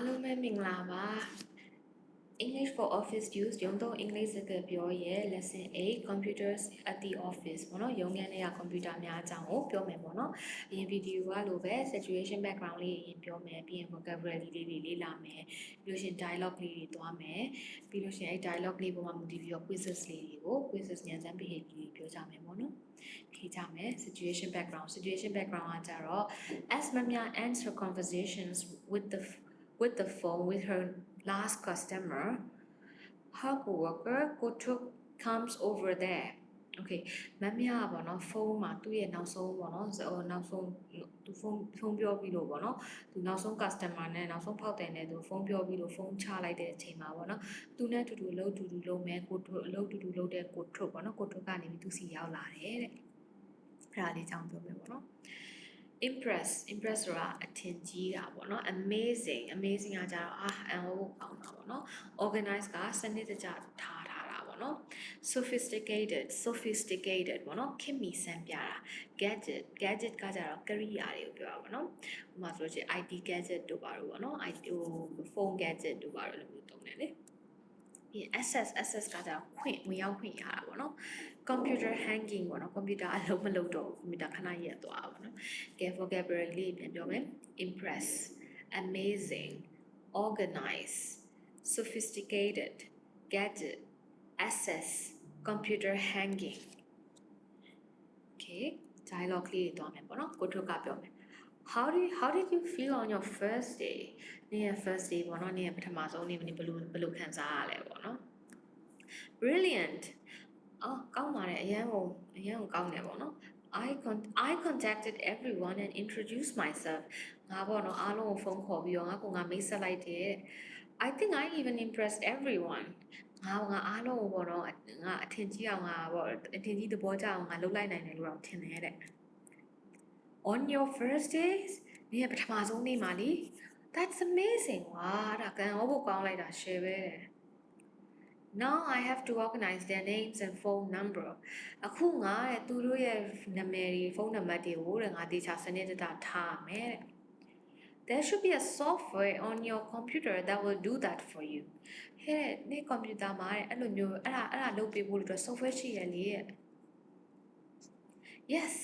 အားလုံးပဲမင်္ဂလာပါ English for Office Use ရုံးသုံးအင်္ဂလိပ်စကားပြောရဲ့ Lesson 8 Computers at the Office ပေါ့နော်ရုံးခန်းထဲကကွန်ပျူတာများအကြောင်းကိုပြောမယ်ပေါ့နော်အရင်ဗီဒီယိုကလိုပဲ situation background လေးအရင်ပြောမယ်ပြီးရင် vocabulary လေးတွေလေ့လာမယ်ပြီးလို့ရှရင် dialogue လေးတွေသွားမယ်ပြီးလို့ရှရင်အဲ dialogue လေးပေါ်မှာမူတည်ပြီးတော့ quizzes လေးတွေကို quizzes ဉာဏ်စမ်း behavior လေးပြောကြမယ်ပေါ့နော်ခေကြမယ် situation background situation background ကကြတော့ as Mamia ends her conversations with the with the phone with her last customer her coworker Kotuk comes over there okay မမရပါတော့ဖုန်းမှာသူ့ရဲ့နောက်ဆုံးပေါ့နော်ဟိုနောက်ဆုံးသူဖုန်းဖုန်းပြောပြီးလို့ပေါ့နော်သူနောက်ဆုံး customer နဲ့နောက်ဆုံးဖောက်တယ်နဲ့သူဖုန်းပြောပြီးလို့ဖုန်းချလိုက်တဲ့အချိန်မှာပေါ့နော်သူနဲ့တူတူအလုပ်တူတူလုပ်မယ်ကိုထုအလုပ်တူတူလုပ်တဲ့ကိုထုပေါ့နော်ကိုထုကနေပြီးသူစီရောက်လာတယ်တဲ့အဲ့ဒါလေးကြောင်းပြောမယ်ပေါ့နော် impress impress ဆိုတာအထင်ကြီးတာပေါ့နော် amazing amazing ကကြတော့အာအန်ဟိုကောင်းတာပေါ့နော် organize ကစနစ်တကျထားထားတာပေါ့နော် sophisticated sophisticated ပေါ့နော်ခင်မီစံပြတာ gadget gadget ကကြတော့ကရိယာတွေကိုပြောတာပေါ့နော်ဥပမာဆိုလို့ရှိရင် IT gadget တို့ပါတော့ပေါ့နော် IT ဟို phone gadget တို့ပါတော့လို့မျိုးသုံးတယ်လေ ပြီး access access ကကြတော့ခွင့်ဝင်ရောက်ခွင့်ရတာပေါ့နော် computer hanging ပေါ့နော် computer အလုံးမလုံးတော့ computer ခဏရက်သွားပါပေါ့နော်ကဲ vocabulary လေးပြန်ပြောမယ် impress amazing organize sophisticated gadget access computer hanging okay dialogue လေးတွေသွားမယ်ပေါ့နော်ကိုထုတ်ကပြောမယ် how did how did you feel on your first day နေ့ရဲ့ first day ပေါ့နော်နေ့ရဲ့ပထမဆုံးနေ့ဘယ်လိုဘယ်လိုခံစားရလဲပေါ့နော် brilliant အော်ကောင်းပါတယ်အရန်ကိုအရန်ကိုကောင်းတယ်ပေါ့နော် I con I contacted everyone and introduced myself ငါပေါ့နော်အားလုံးကိုဖုန်းခေါ်ပြီးတော့ငါကငါမိတ်ဆက်လိုက်တယ် I think I even impressed everyone ငါငါအားလုံးကိုပေါ့နော်ငါအထင်ကြီးအောင်ငါပေါ့အထင်ကြီးသဘောကျအောင်ငါလုပ်လိုက်နိုင်တယ်လို့တော့ထင်တယ်တဲ့ On your first days နေ့ပထမဆုံးနေ့မှာလी That's amazing ဝါဒါကန်ဟောဖို့ကောင်းလိုက်တာ share ပဲတဲ့ Now I have to organize their names and phone number အခုငါတဲ့သူတို့ရဲ့နာမည်တွေဖုန်းနံပါတ်တွေကိုတဲ့ငါတေချာစနစ်တကျထားမယ်တဲ့ There should be a software on your computer that will do that for you ဟဲ့နေ့ computer မှာတဲ့အဲ့လိုမျိုးအဲ့ဒါအဲ့ဒါလုပ်ပေးဖို့လို့ software ရှိရလေတဲ့ Yes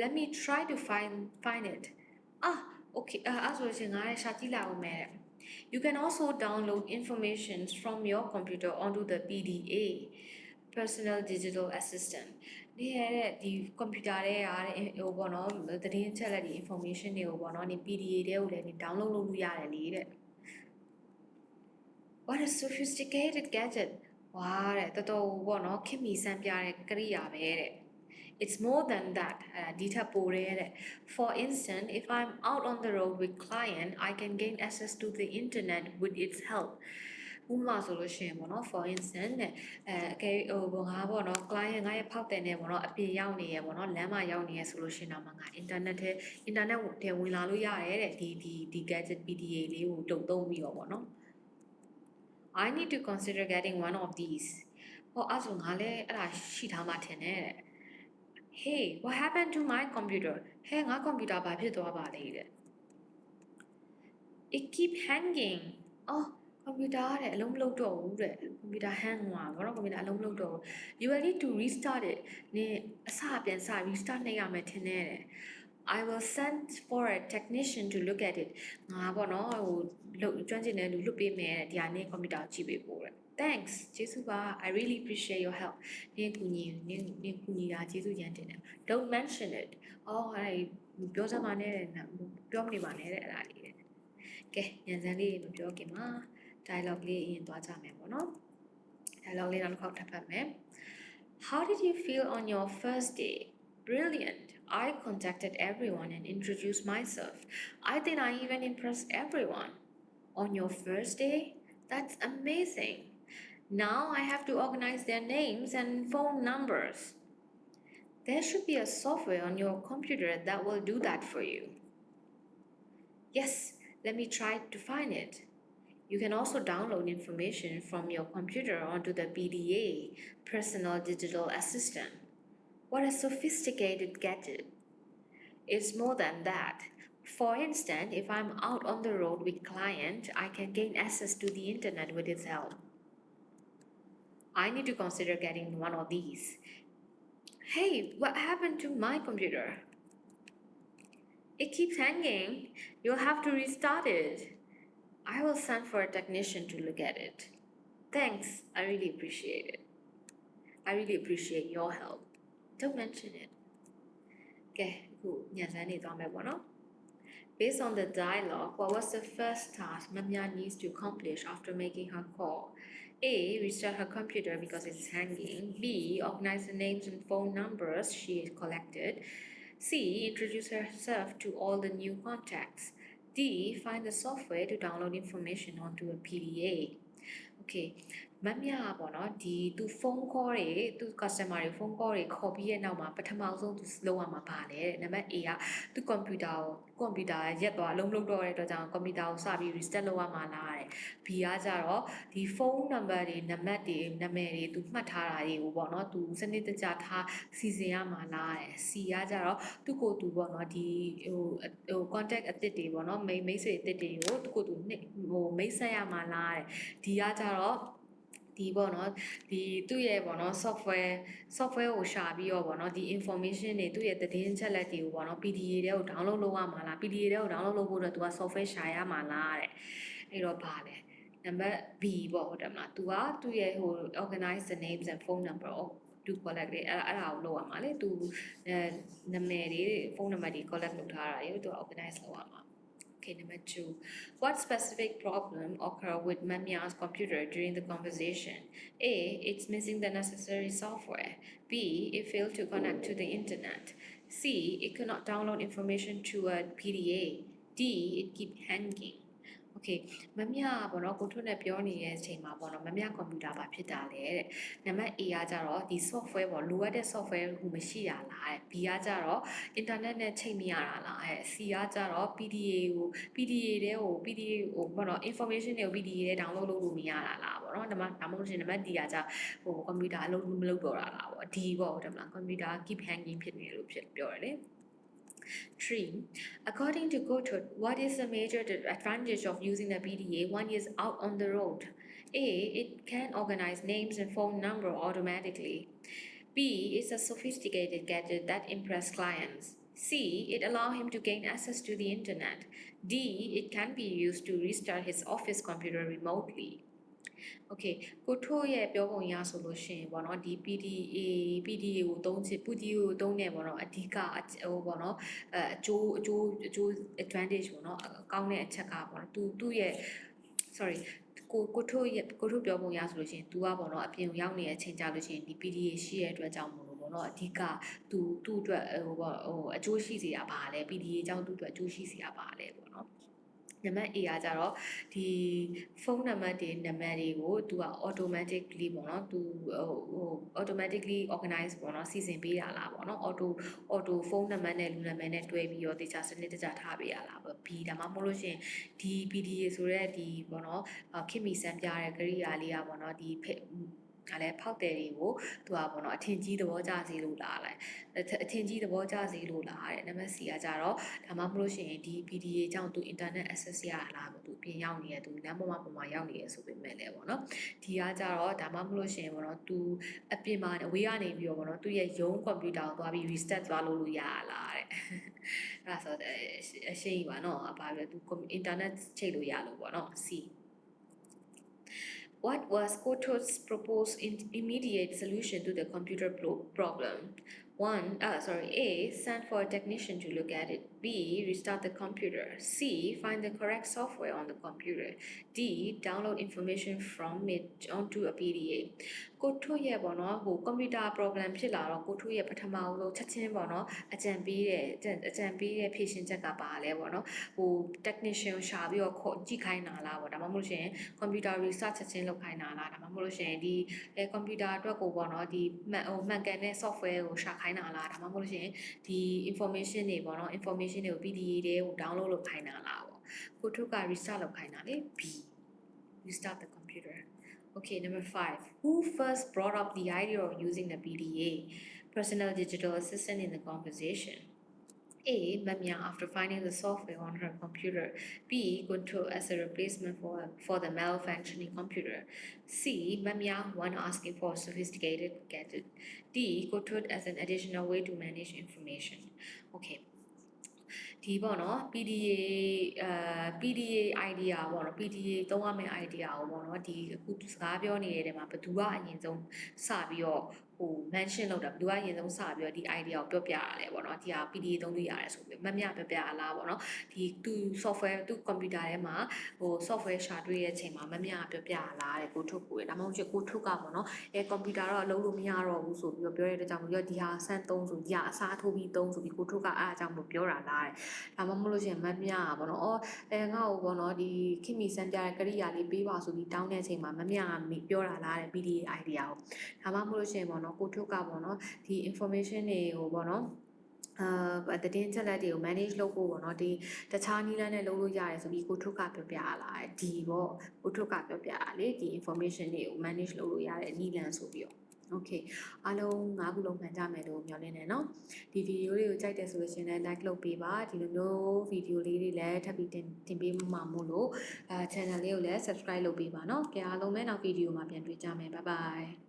let me try to find find it အာ okay အဲ့ဆိုရင်ငါလည်းရှာကြည့်လိုက်အောင်မယ်တဲ့ You can also download information from your computer onto the PDA personal digital assistant ဒီရတဲ့ဒီ computer တွေရတဲ့ဟိုပေါ့နော်သတင်းချက်လက်ဒီ information တွေကိုပေါ့နော်ဒီ PDA တွေကိုလည်းဒီ download လုပ်လို့ရတယ်လေတဲ့ What a sophisticated gadget ဝါတဲ့တော်တော်ပေါ့နော်ခင်မီစမ်းပြတဲ့ကရိယာပဲတဲ့ It's more than that အဲဒီထက်ပိုတယ်တဲ့ For instance if I'm out on the road with client I can gain access to the internet with its help ဥပမာဆိုလို့ရှိရင်ပေါ့နော် for instance တဲ့အဲအကယ်ဟိုဘောငါပေါ့နော် client ငါရဲ့ဖောက်တယ်နေပေါ့နော်အပြင်ရောက်နေရပေါ့နော်လမ်းမရောက်နေရဆိုလို့ရှိရင်တော့ငါ internet ထဲ internet ထဲဝင်လာလို့ရတယ်တဲ့ဒီဒီဒီ gadget PDA လေးကိုတုံသုံးပြီးတော့ပေါ့နော် I need to consider getting one of these ဟောအဲ့ဆိုငါလည်းအဲ့ဒါရှိထားမှထင်တယ်တဲ့ Hey what happened to my computer ဟဲ့ငါ computer ဘာဖြစ်သွားပါလဲတဲ့ It keep hanging အော် computer တဲ့အလုံးမလုံးတော့ဘူးတဲ့ computer hang သွားဘာလို့ computer အလုံးမလုံးတော့ဘူး You will need to restart it နင်အစပြန်စ restart နှိပ်ရမယ်ထင်တယ်တဲ့ I will send for a technician to look at it ငါပေါ့နော်ဟိုလုကျွမ်းကျင်တဲ့လူလွတ်ပေးမယ်တဲ့ဒီဟာနဲ့ကွန်ပျူတာကြည့်ပေးဖို့တဲ့ Thanks ကျေးဇူးပါ I really appreciate your help နင်ကူညီနင်နင်ကူညီတာကျေးဇူးရမ်းတင်တယ် Don't mention it အော်အဲ့ပြောစမ်းပါနဲ့တဲ့ပြောမနေပါနဲ့တဲ့အဲ့ဒါလေးတဲ့ကဲညံစမ်းလေးမပြောခင်မှာ dialogue လေးအရင်သွားကြမယ်ပေါ့နော် dialogue လေးနောက်တစ်ခေါက်ထပ်ဖတ်မယ် How did you feel on your first day Brilliant. I contacted everyone and introduced myself. I think I even impressed everyone. On your first day? That's amazing. Now I have to organize their names and phone numbers. There should be a software on your computer that will do that for you. Yes, let me try to find it. You can also download information from your computer onto the PDA, Personal Digital Assistant. What a sophisticated gadget. It's more than that. For instance, if I'm out on the road with client, I can gain access to the internet with its help. I need to consider getting one of these. Hey, what happened to my computer? It keeps hanging. You'll have to restart it. I will send for a technician to look at it. Thanks. I really appreciate it. I really appreciate your help. Don't mention it. ကဲအခုညစမ်းနေသွားမယ်ပေါ့နော် Based on the dialogue, what was the first task Mamya needs to accomplish after making her call? A. Restart her computer because it's hanging. B. Organize the names and phone numbers she collected. C. Introduce herself to all the new contacts. D. Find the software to download information onto a PDA. Okay. မမြပေါ့နော်ဒီသူဖုန်း call တွေသူ customer တွေဖုန်း call တွေခေါ်ပြီးရဲ့နောက်မှာပထမဆုံးသူလုပ်ရမှာပါလေတဲ့နံပါတ် A ကသူ computer ကို computer ရက်သွားအလုံးမလုံးတော့တဲ့အတွက်ကြောင့် computer ကိုစပြီး reset လုပ်ရမှာလားတဲ့ B ကကြတော့ဒီဖုန်း number တွေနံပါတ်တွေနာမည်တွေသူမှတ်ထားတာတွေကိုပေါ့နော်သူစနစ်တကျထားစီစဉ်ရမှာလားတဲ့ C ကကြတော့သူ့ကိုယ်သူပေါ့နော်ဒီဟိုဟို contact အသစ်တွေပေါ့နော် main မိတ်ဆွေအသစ်တွေကိုသူ့ကိုယ်သူနှိပ်ဟိုမိတ်ဆက်ရမှာလားတဲ့ D ကကြတော့ ဒီပေါ့နော်ဒီသူ့ရဲ့ပေါ့နော် software software ကိုရှာပြီးတော့ပေါ့နော်ဒီ information တွေသူ့ရဲ့သတင်းချက်လက်တွေကိုပေါ့နော် PDA တွေကို download လုပ်ရမှာလား PDA တွေကို download လုပ်ဖို့အတွက် तू က software ရှာရမှာလားတဲ့အဲ့တော့ဗာလဲနံပါတ် B ပေါ့ဟုတ်တယ်မလား तू ကသူ့ရဲ့ဟို organize the names and phone number of to collect တွေအဲ့ဒါအဲ့ဒါကိုလုပ်ရမှာလေ तू အဲနာမည်တွေဖုန်းနံပါတ်တွေ collect လုပ်ထားတာတွေ तू organize လုပ်ရမှာ Okay, number two. What specific problem occurred with Mamya's computer during the conversation? A. It's missing the necessary software. B. It failed to connect to the internet. C. It could not download information to a PDA. D. It keep hanging. Okay မမြပေါ့နော်ကိုထွန်းနဲ့ပြောနေတဲ့အချိန်မှာပေါ့နော်မမြကွန်ပျူတာပါဖြစ်တာလေတဲ့နံပါတ် A ကကြတော့ဒီ software ပေါ့လိုအပ်တဲ့ software ဟိုမရှိရလားတဲ့ B ကကြတော့ internet နဲ့ချိန်မရတာလားတဲ့ C ကကြတော့ PDA ကို PDA တဲ့ဟို PDA ဟိုပေါ့နော် information တွေကို PDA တဲ့ download လုပ်လို့မရတာလားပေါ့နော်ဒါမှဒါမှမဟုတ်ရှင်နံပါတ် D ကကြဟို computer အလုပ်မလုပ်တော့တာလားပေါ့ D ပေါ့ဟုတ်တယ်မလား computer keep hanging ဖြစ်နေလို့ဖြစ်ပြောရတယ် 3. According to Gothard, what is the major advantage of using the BDA when is out on the road? A. It can organize names and phone number automatically. B. It's a sophisticated gadget that impress clients. C. It allow him to gain access to the internet. D. It can be used to restart his office computer remotely. Okay ကိုထိုးရဲ့ပြောပုံရဆိုလို့ရှိရင်ပေါ့နော်ဒီ PDA PDA ကိုသုံးချင် PDA ကိုသုံးနေပေါ့နော်အဓိကဟိုပေါ့နော်အဲအကျိုးအကျိုးအကျိုး advantage ပေါ့နော်အကောင်းတဲ့အချက်ကပေါ့နော်သူသူ့ရဲ့ sorry ကိုကိုထိုးရဲ့ကိုထိုးပြောပုံရဆိုလို့ရှိရင် तू ကပေါ့နော်အပြင်ကိုရောက်နေတဲ့အချိန်ကြလို့ရှိရင်ဒီ PDA ရှိရဲ့အတွက်ကြောင့်မို့လို့ပေါ့နော်အဓိက तू သူ့အတွက်ဟိုပေါ့ဟိုအကျိုးရှိစေတာပါလဲ PDA ကြောင့်သူ့အတွက်အကျိုးရှိစေတာပါလဲပေါ့နော် နံပါတ် A ကကြတော့ဒီဖုန်းနံပါတ်တွေနံပါတ်တွေကို तू က automatically ပေါ့နော် तू ဟိုဟို automatically organize ပေါ့နော်စီစဉ်ပေးတာလားပေါ့နော် auto auto ဖုန်းနံပါတ်နဲ့လူနံပါတ်နဲ့တွဲပြီးတော့တေချာစနစ်တကျထားပေးရလားပေါ့ B ဒါမှမဟုတ်လို့ရှိရင်ဒီ PDA ဆိုတဲ့ဒီပေါ့နော်ခင်မီစံပြတဲ့ကရိယာလေးอ่ะပေါ့နော်ဒီ ဒါလည်းဖောက်တယ်တွေကိုသူကပေါ့နော်အထင်ကြီးသဘောကျစေလို့လားလိုက်အထင်ကြီးသဘောကျစေလို့လားတဲ့နံပါတ် C ကကြတော့ဒါမှမဟုတ်လို့ရှိရင်ဒီ PDA ကြောင့်သူ internet access ရလားပေါ့သူပြင်ရောက်နေရသူလမ်းပေါ်မှာပုံမှာရောက်နေရဆိုပေမဲ့လည်းပေါ့နော်ဒီကကြတော့ဒါမှမဟုတ်လို့ရှိရင်ပေါ့နော်သူအပြင်မှာအဝေးကနေပြီးတော့ပေါ့နော်သူရဲ့ရုံး computer ကိုသွားပြီး reset သွားလို့လို့ရလားတဲ့အဲ့ဒါဆိုအရှိန်ပါနော်ဘာလဲသူ internet ချိန်လို့ရလို့ပေါ့နော် C What was Koto's proposed immediate solution to the computer pro- problem? One, uh, sorry, A, send for a technician to look at it. B, restart the computer. C, find the correct software on the computer. D, download information from it onto a PDA. ကိုထုတ်ရဲ့ပေါ့နော်ဟို computer problem ဖြစ်လာတော့ကိုထုတ်ရဲ့ပထမဆုံးချက်ချင်းပေါ့နော်အကြံပေးတဲ့အကြံအကြံပေးတဲ့ဖြည့်ရှင်းချက်ကပါလဲပေါ့နော်ဟို technician ကိုရှာပြီးတော့ခေါ်ကြည့်ခိုင်းတာလားပေါ့ဒါမှမဟုတ်လို့ရှိရင် computer research ချက်ချင်းလုပ်ခိုင်းတာလားဒါမှမဟုတ်လို့ရှိရင်ဒီအဲ computer အတွက်ကိုပေါ့နော်ဒီမှန်ဟိုမှန်ကန်တဲ့ software ကိုရှာခိုင်းတာလားဒါမှမဟုတ်လို့ရှိရင်ဒီ information တွေပေါ့နော် information တွေကို PDA တွေကို download လုပ်ခိုင်းတာလားပေါ့ကိုထုတ်က research လုပ်ခိုင်းတာလေ B restart the computer Okay, number five. Who first brought up the idea of using the PDA, personal digital assistant, in the conversation? A. Mamia after finding the software on her computer. B. Control as a replacement for, for the malfunctioning computer. C. Mamia when asking for a sophisticated gadget. D. Control as an additional way to manage information. Okay. ဒီပေါ့နော် PDA အာ PDA idea ပေါ့နော် PDA သုံးရမယ့် idea ကိုပေါ့နော်ဒီအခုစကားပြောနေတဲ့နေရာမှာဘယ်သူကအရင်ဆုံးစပြီးတော့ဟို mention လုပ်တာဘယ်သူကအရင်ဆုံးစပြီးတော့ဒီ idea ကိုပြောပြရလဲပေါ့နော်ဒီဟာ PDA သုံးလို့ရတယ်ဆိုပြီးမမျှပြောပြရလားပေါ့နော်ဒီသူ software သူ computer ထဲမှာဟို software ရှာတွေ့တဲ့အချိန်မှာမမျှပြောပြရလားတဲ့ကိုထုတ်ကိုရဒါမှမဟုတ်ကိုထုတ်ကပေါ့နော်အဲ computer တော့အလုပ်လို့မရတော့ဘူးဆိုပြီးတော့ပြောရတဲ့ကြောင့်မို့ရောဒီဟာဆန်းသုံးဆိုဒီဟာအစားထိုးပြီးသုံးဆိုပြီးကိုထုတ်ကအားအကြောင်းလို့ပြောတာလားတဲ့ဒါမှမဟုတ်လို့ရှိရင်မမြอ่ะပေါ့နော်။အော်အဲငါ့ကိုပေါ့နော်ဒီခင်မီစံပြတဲ့ကရိယာလေးပေးပါဆိုပြီးတောင်းတဲ့အချိန်မှာမမြကပြောတာလားတဲ့ PDA idea ကို။ဒါမှမဟုတ်လို့ရှိရင်ပေါ့နော်ကိုထုတ်ကပေါ့နော်ဒီ information တွေကိုပေါ့နော်အာတည်င်းချက်လက်တွေကို manage လုပ်ဖို့ပေါ့နော်ဒီတခြားနည်းလမ်းနဲ့လုပ်လို့ရတယ်ဆိုပြီးကိုထုတ်ကပြောပြရလာတယ်ဒီပေါ့ကိုထုတ်ကပြောပြရလေဒီ information တွေကို manage လုပ်လို့ရတဲ့နည်းလမ်းဆိုပြီးတော့ Okay အားလုံး၅ခုလုံးမှန်ကြမယ်လို့မျှော်လင့်နေเนาะဒီဗီဒီယိုလေးကိုကြိုက်တယ်ဆိုလို့ရှိရင်လည်း like လုပ်ပေးပါဒီလိုမျိုးဗီဒီယိုလေးတွေလည်းထပ်ပြီးတင်တင်ပေးမှာမို့လို့အဲ channel လေးကိုလည်း subscribe လုပ်ပေးပါเนาะကြအားလုံးပဲနောက်ဗီဒီယိုမှာပြန်တွေ့ကြမယ် bye bye